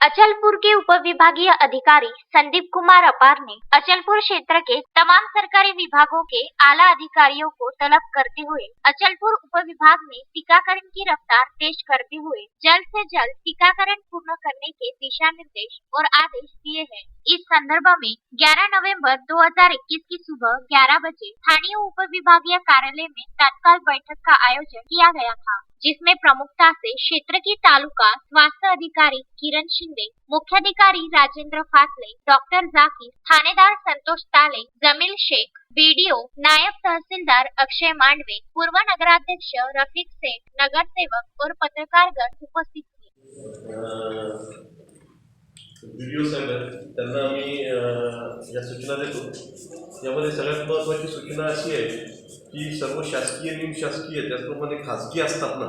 अचलपुर के उप विभागीय अधिकारी संदीप कुमार अपार ने अचलपुर क्षेत्र के तमाम सरकारी विभागों के आला अधिकारियों को तलब करते हुए अचलपुर उप विभाग में टीकाकरण की रफ्तार तेज करते हुए जल्द से जल्द टीकाकरण पूर्ण करने के दिशा निर्देश और आदेश दिए हैं। इस संदर्भ में 11 नवंबर 2021 की सुबह 11 बजे स्थानीय उप विभागीय कार्यालय में तत्काल बैठक का आयोजन किया गया था। जिसमें प्रमुखता से क्षेत्र की तालुका स्वास्थ्य अधिकारी किरण शिंदे मुख्याधिकारी राजेंद्र फासले डॉक्टर जाकिर थानेदार संतोष ताले जमील शेख बीडीओ नायब तहसीलदार अक्षय मांडवे पूर्व नगराध्यक्ष रफीक सेठ नगरसेवक और पत्रकारगण उपस्थित थे। व्हिडिओ साहेब त्यांना आम्ही या सूचना देतो. यामध्ये सगळ्यात महत्त्वाची सूचना अशी आहे की सर्व शासकीय निमशासकीय त्याचप्रमाणे खाजगी असतात ना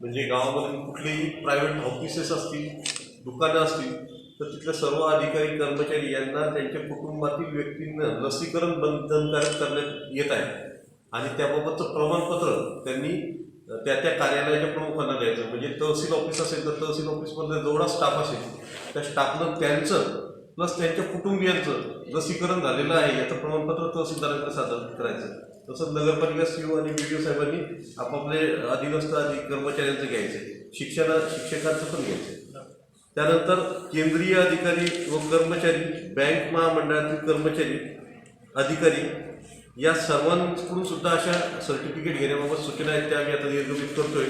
म्हणजे गावामध्ये कुठलेही प्रायव्हेट ऑफिसेस असतील दुकानं असतील तर तिथल्या सर्व अधिकारी कर्मचारी यांना त्यांच्या कुटुंबातील व्यक्तींना लसीकरण बंधनकारक करण्यात येत आहे. आणि त्याबाबतचं प्रमाणपत्र त्यांनी त्या त्या कार्यालयाच्या प्रमुखांना द्यायचं म्हणजे तहसील ऑफिस असेल तर तहसील ऑफिसमध्ये जेवढा स्टाफ असेल त्या स्टाफनं त्यांचं प्लस त्यांच्या कुटुंबियांचं लसीकरण झालेलं आहे. याचं प्रमाणपत्र तहसीलदारांकडे सादर करायचं. तसंच नगरपालिका सीओ आणि बी डी ओ साहेबांनी आपापले अधीनस्थ अधिक कर्मचाऱ्यांचं घ्यायचे. शिक्षणा शिक्षकांचं पण घ्यायचं. त्यानंतर केंद्रीय अधिकारी व कर्मचारी बँक महामंडळातील कर्मचारी अधिकारी या सर्वांकडून सुद्धा अशा सर्टिफिकेट घेण्याबाबत सूचना आहेत त्या आम्ही आता निर्गमित करतोय.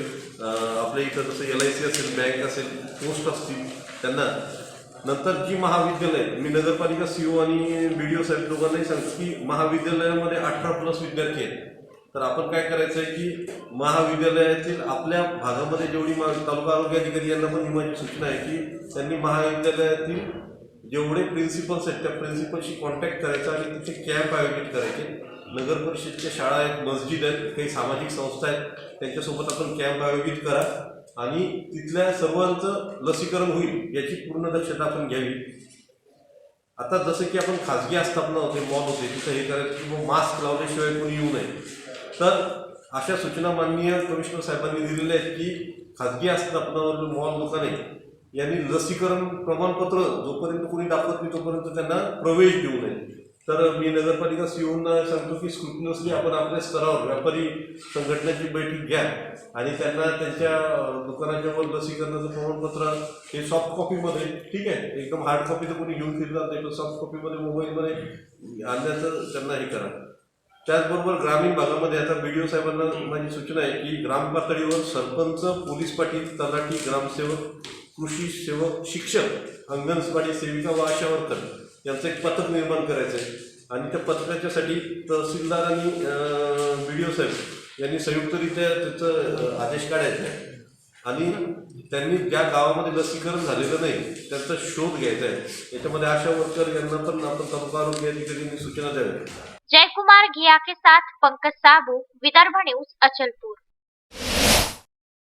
आपल्या इथं जसं एल आय सी असेल बँक असेल पोस्ट असतील त्यांना. नंतर जी महाविद्यालय मी नगरपालिका सीओ आणि बी डी ओ साहेब दोघांनाही सांगतो की महाविद्यालयामध्ये अठरा प्लस विद्यार्थी आहेत. तर आपण काय करायचं आहे की महाविद्यालयातील आपल्या भागामध्ये जेवढी महा तालुका आरोग्य अधिकारी यांना पण ही माझी सूचना आहे की त्यांनी महाविद्यालयातील जेवढे प्रिन्सिपल्स आहेत त्या प्रिन्सिपलशी कॉन्टॅक्ट करायचा आणि तिथे कॅम्प आयोजित करायचे. नगर परिषदच्या शाळा आहेत मस्जिद आहेत काही सामाजिक संस्था आहेत त्यांच्यासोबत आपण कॅम्प आयोजित करा. आणि तिथल्या सर्वांचं लसीकरण होईल याची पूर्ण दक्षता आपण घ्यावी. आता जसं की आपण खाजगी आस्थापना होते मॉल होते तिथं हे करायचं की मग मास्क लावल्याशिवाय कोणी येऊ नये. तर अशा सूचना माननीय कमिशनर साहेबांनी दिलेल्या आहेत की खाजगी आस्थापनावर मॉल दुकाने यांनी लसीकरण प्रमाणपत्र जोपर्यंत कोणी दाखवत नाही तोपर्यंत त्यांना प्रवेश देऊ नये. तर मी नगरपालिका सीओना सांगतो की स्क्रुटनसली आपण आपल्या स्तरावर व्यापारी संघटनेची बैठक घ्या आणि त्यांना त्यांच्या अं, लसीकरणाचं प्रमाणपत्र हे सॉफ्ट कॉपीमध्ये ठीक आहे? एकदम हार्ड कॉपी तर कोणी घेऊन फिरणार नाही सॉफ्ट कॉपीमध्ये मोबाईलमध्ये आणण्याचं त्यांना हे करा. त्याचबरोबर ग्रामीण भागामध्ये आता बी डी ओ साहेबांना माझी सूचना आहे की ग्राम पातळीवर सरपंच पोलीस पाटील तलाठी ग्रामसेवक कृषी सेवक शिक्षक अंगणवाडी सेविका व आशा वर्कर यांचं एक पथक निर्माण करायचं आहे. आणि त्या पथकाच्यासाठी तहसीलदार आणि बी डी ओ साहेब यांनी संयुक्तरित्या त्याचं आदेश काढायचा आहे. आणि त्यांनी ज्या गावामध्ये लसीकरण झालेलं नाही त्यांचा शोध घ्यायचा आहे. याच्यामध्ये आशा वर्कर यांना पण आपण तालुका आरोग्य अधिकाऱ्यांनी सूचना द्याव्या जय कुमार घिया के साथ पंकज साबू विदर्भ न्यूज अचलपूर.